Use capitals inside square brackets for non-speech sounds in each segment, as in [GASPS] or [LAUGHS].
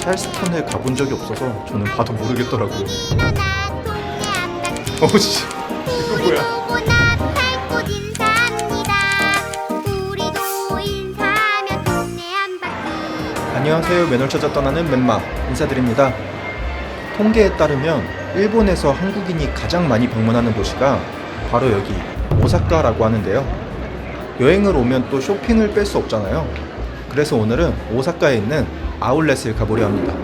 찰스턴에 가본 적이 없어서 저는 봐도 모르겠더라고요. 갔지 어씨 이거 뭐야? 안녕하세요. 맨홀 찾아 떠나는 맨마 인사드립니다. 통계에 따르면 일본에서 한국인이 가장 많이 방문하는 도시가 바로 여기 오사카라고 하는데요. 여행을 오면 또 쇼핑을 뺄 수 없잖아요. 그래서 오늘은 오사카에 있는 아울렛을 가보려 합니다.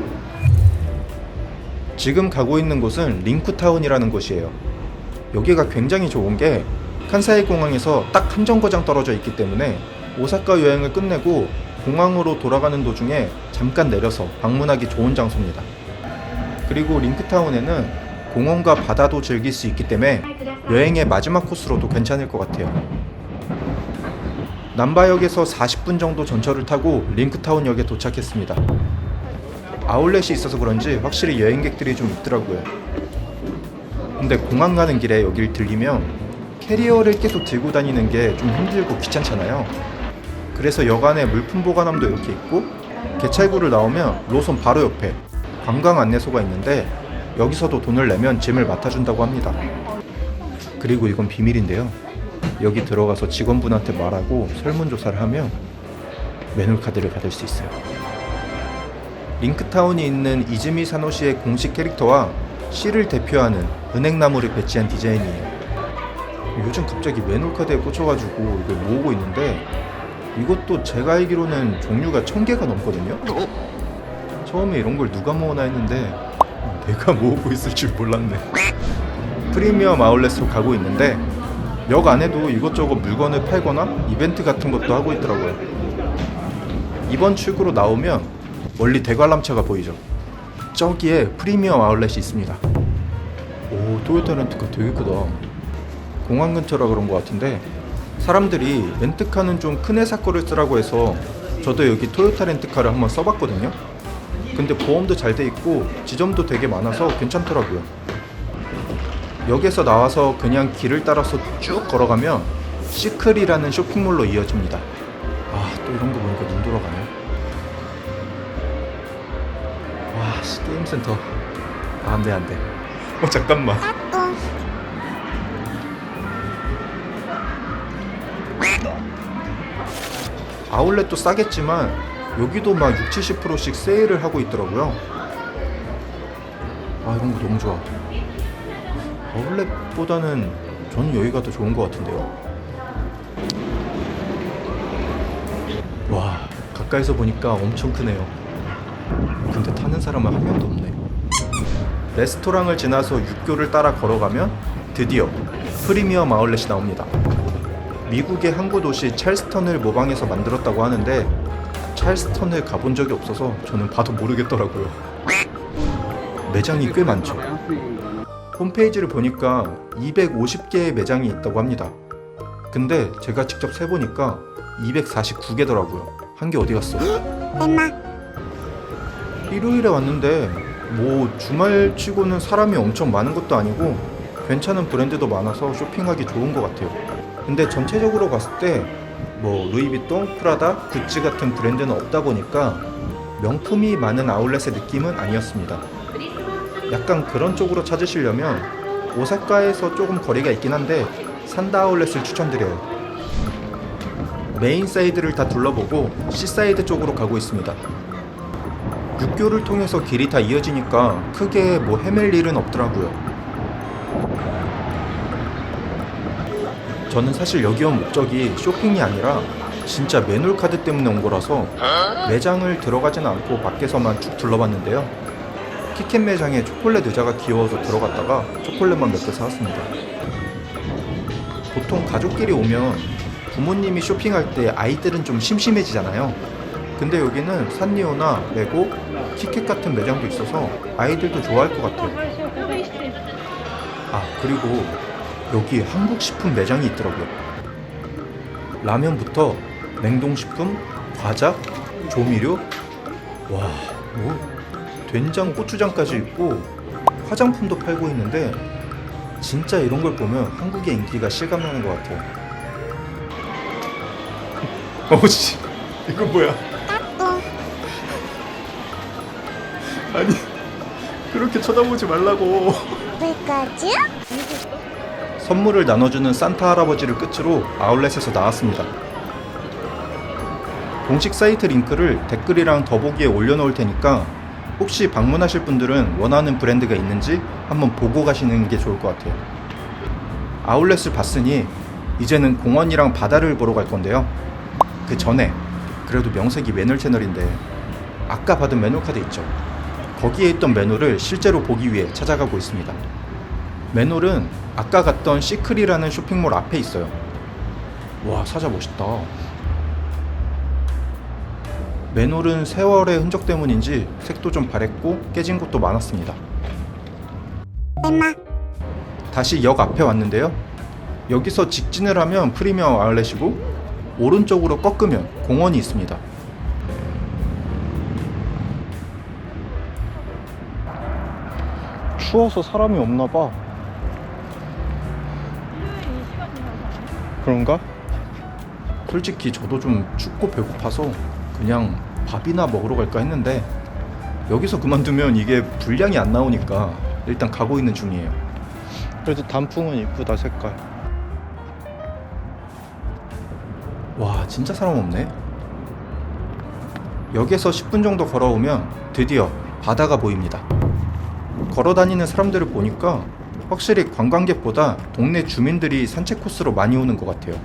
지금 가고 있는 곳은 링쿠타운이라는 곳이에요. 여기가 굉장히 좋은 게 칸사이 공항에서 딱 한 정거장 떨어져 있기 때문에 오사카 여행을 끝내고 공항으로 돌아가는 도중에 잠깐 내려서 방문하기 좋은 장소입니다. 그리고 링크타운에는 공원과 바다도 즐길 수 있기 때문에 여행의 마지막 코스로도 괜찮을 것 같아요. 남바역에서 40분 정도 전철을 타고 링크타운역에 도착했습니다. 아울렛이 있어서 그런지 확실히 여행객들이 좀 있더라고요. 근데 공항 가는 길에 여길 들리면 캐리어를 계속 들고 다니는 게 좀 힘들고 귀찮잖아요. 그래서 여간에 물품 보관함도 이렇게 있고 개찰구를 나오면 로손 바로 옆에 관광 안내소가 있는데 여기서도 돈을 내면 짐을 맡아준다고 합니다. 그리고 이건 비밀인데요. 여기 들어가서 직원분한테 말하고 설문조사를 하면 매놀 카드를 받을 수 있어요. 링크타운이 있는 이즈미 사노시의 공식 캐릭터와 시를 대표하는 은행나무를 배치한 디자인이에요. 요즘 갑자기 매놀 카드에 꽂혀가지고 이걸 모으고 있는데 이것도 제가 알기로는 종류가 천 개가 넘거든요. 처음에 이런 걸 누가 모으나 했는데 내가 모으고 있을 줄 몰랐네. 프리미엄 아울렛으로 가고 있는데 역 안에도 이것저것 물건을 팔거나 이벤트 같은 것도 하고 있더라고요. 이번 출구로 나오면 멀리 대관람차가 보이죠. 저기에 프리미엄 아울렛이 있습니다. 오 토요타 렌트카 되게 크다. 공항 근처라 그런 것 같은데 사람들이 렌트카는 좀 큰 회사 거를 쓰라고 해서 저도 여기 토요타 렌트카를 한번 써봤거든요. 근데 보험도 잘 돼 있고 지점도 되게 많아서 괜찮더라고요. 역에서 나와서 그냥 길을 따라서 쭉 걸어가면 시클이라는 쇼핑몰로 이어집니다. 아 또 이런 거 보니까 눈 돌아가네. 와 씨, 게임센터. 아, 안 돼 안 돼. 어 잠깐만. 아울렛도 싸겠지만 여기도 막 6, 70%씩 세일을 하고 있더라고요. 아 이런 거 너무 좋아. 아울렛보다는 저는 여기가 더 좋은 것 같은데요. 와 가까이서 보니까 엄청 크네요. 근데 타는 사람은 한 명도 없네. 레스토랑을 지나서 육교를 따라 걸어가면 드디어 프리미엄 아울렛이 나옵니다. 미국의 항구 도시 찰스턴을 모방해서 만들었다고 하는데 찰스턴을 가본 적이 없어서 저는 봐도 모르겠더라고요. 매장이 꽤 많죠. 홈페이지를 보니까 250개의 매장이 있다고 합니다. 근데 제가 직접 세보니까 249개더라고요. 한 개 어디 갔어? [GASPS] 엄마 일요일에 왔는데 뭐 주말 치고는 사람이 엄청 많은 것도 아니고 괜찮은 브랜드도 많아서 쇼핑하기 좋은 것 같아요. 근데 전체적으로 봤을 때 뭐 루이비통, 프라다, 구찌 같은 브랜드는 없다 보니까 명품이 많은 아울렛의 느낌은 아니었습니다. 약간 그런 쪽으로 찾으시려면 오사카에서 조금 거리가 있긴 한데 산다 아울렛을 추천드려요. 메인 사이드를 다 둘러보고 C 사이드 쪽으로 가고 있습니다. 육교를 통해서 길이 다 이어지니까 크게 뭐 헤맬 일은 없더라고요. 저는 사실 여기 온 목적이 쇼핑이 아니라 진짜 매놀 카드 때문에 온 거라서 매장을 들어가지는 않고 밖에서만 쭉 둘러봤는데요. 키캣 매장에 초콜릿 의자가 귀여워서 들어갔다가 초콜릿만 몇 개 사왔습니다. 보통 가족끼리 오면 부모님이 쇼핑할 때 아이들은 좀 심심해지잖아요. 근데 여기는 산리오나 레고, 키캣 같은 매장도 있어서 아이들도 좋아할 것 같아요. 아, 그리고 여기 한국 식품 매장이 있더라고요. 라면부터 냉동식품, 과자, 조미료, 와, 뭐 된장, 고추장까지 있고 화장품도 팔고 있는데 진짜 이런 걸 보면 한국의 인기가 실감나는 것 같아요. [LAUGHS] 어씨, 이거 뭐야? [LAUGHS] 아니 그렇게 쳐다보지 말라고. 왜까지? 선물을 나눠주는 산타 할아버지를 끝으로 아울렛에서 나왔습니다. 공식 사이트 링크를 댓글이랑 더보기에 올려놓을 테니까 혹시 방문하실 분들은 원하는 브랜드가 있는지 한번 보고 가시는 게 좋을 것 같아요. 아울렛을 봤으니 이제는 공원이랑 바다를 보러 갈 건데요. 그 전에 그래도 명색이 매놀 채널인데 아까 받은 매놀 카드 있죠. 거기에 있던 매놀을 실제로 보기 위해 찾아가고 있습니다. 매놀은 아까 갔던 시크리라는 쇼핑몰 앞에 있어요. 와 사자 멋있다. 매놀은 세월의 흔적 때문인지 색도 좀 바랬고 깨진 곳도 많았습니다. 엠마 다시 역 앞에 왔는데요. 여기서 직진을 하면 프리미엄 아울렛이고 오른쪽으로 꺾으면 공원이 있습니다. 추워서 사람이 없나 봐. 그런가? 솔직히 저도 좀 춥고 배고파서 그냥 밥이나 먹으러 갈까 했는데 여기서 그만두면 이게 분량이 안 나오니까 일단 가고 있는 중이에요. 그래도 단풍은 이쁘다 색깔. 와 진짜 사람 없네. 역에서 10분 정도 걸어오면 드디어 바다가 보입니다. 걸어 다니는 사람들을 보니까 확실히 관광객보다 동네 주민들이 산책 코스로 많이 오는 것 같아요.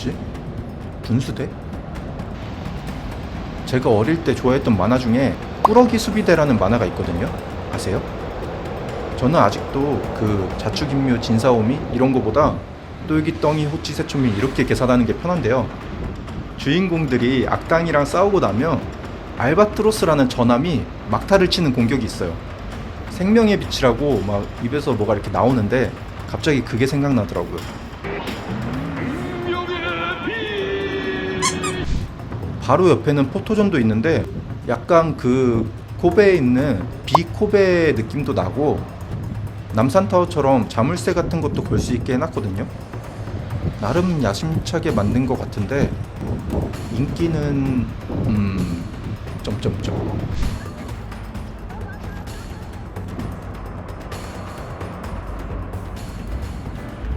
좀 뭐지? 분수대? 제가 어릴 때 좋아했던 만화 중에 꾸러기 수비대라는 만화가 있거든요. 아세요? 저는 아직도 그 자축인묘 진사오미 이런 거보다 똘기 덩이 호치 새초미 이렇게 계산하는 게 편한데요. 주인공들이 악당이랑 싸우고 나면 알바트로스라는 전함이 막타를 치는 공격이 있어요. 생명의 빛이라고 막 입에서 뭐가 이렇게 나오는데 갑자기 그게 생각나더라고요. 바로 옆에는 포토존도 있는데 약간 그 코베에 있는 비코베 느낌도 나고 남산타워처럼 자물쇠 같은 것도 걸 수 있게 해놨거든요. 나름 야심차게 만든 것 같은데 인기는 음 점점점.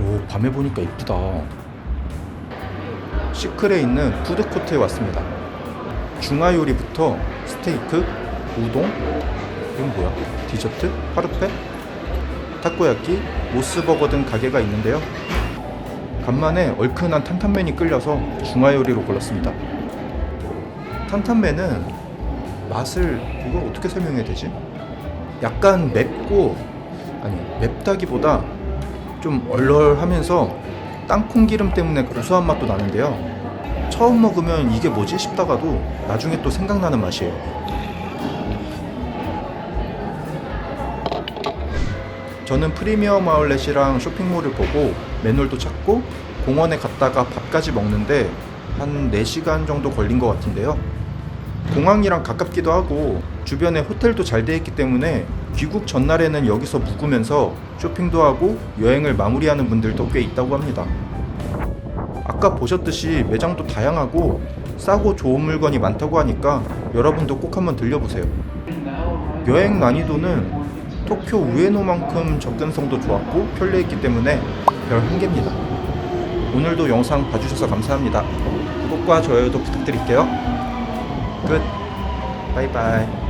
오 밤에 보니까 이쁘다. 시클에 있는 푸드코트에 왔습니다. 중화 요리부터 스테이크, 우동, 이건 뭐야? 디저트, 파르페, 타코야끼, 모스버거 등 가게가 있는데요. 간만에 얼큰한 탄탄면이 끌려서 중화 요리로 골랐습니다. 탄탄면은 맛을 이걸 어떻게 설명해야 되지? 약간 맵고 아니 맵다기보다 좀 얼얼하면서 땅콩 기름 때문에 고소한 맛도 나는데요. 처음 먹으면 이게 뭐지 싶다가도 나중에 또 생각나는 맛이에요. 저는 프리미엄 아울렛이랑 쇼핑몰을 보고 매놀도 찾고 공원에 갔다가 밥까지 먹는데 한 4시간 정도 걸린 것 같은데요. 공항이랑 가깝기도 하고 주변에 호텔도 잘 돼 있기 때문에 귀국 전날에는 여기서 묵으면서 쇼핑도 하고 여행을 마무리하는 분들도 꽤 있다고 합니다. 아까 보셨듯이 매장도 다양하고 싸고 좋은 물건이 많다고 하니까 여러분도 꼭 한번 들려보세요. 여행 난이도는 도쿄 우에노만큼 접근성도 좋았고 편리했기 때문에 별 한 개입니다. 오늘도 영상 봐주셔서 감사합니다. 구독과 좋아요도 부탁드릴게요. 끝. 바이바이.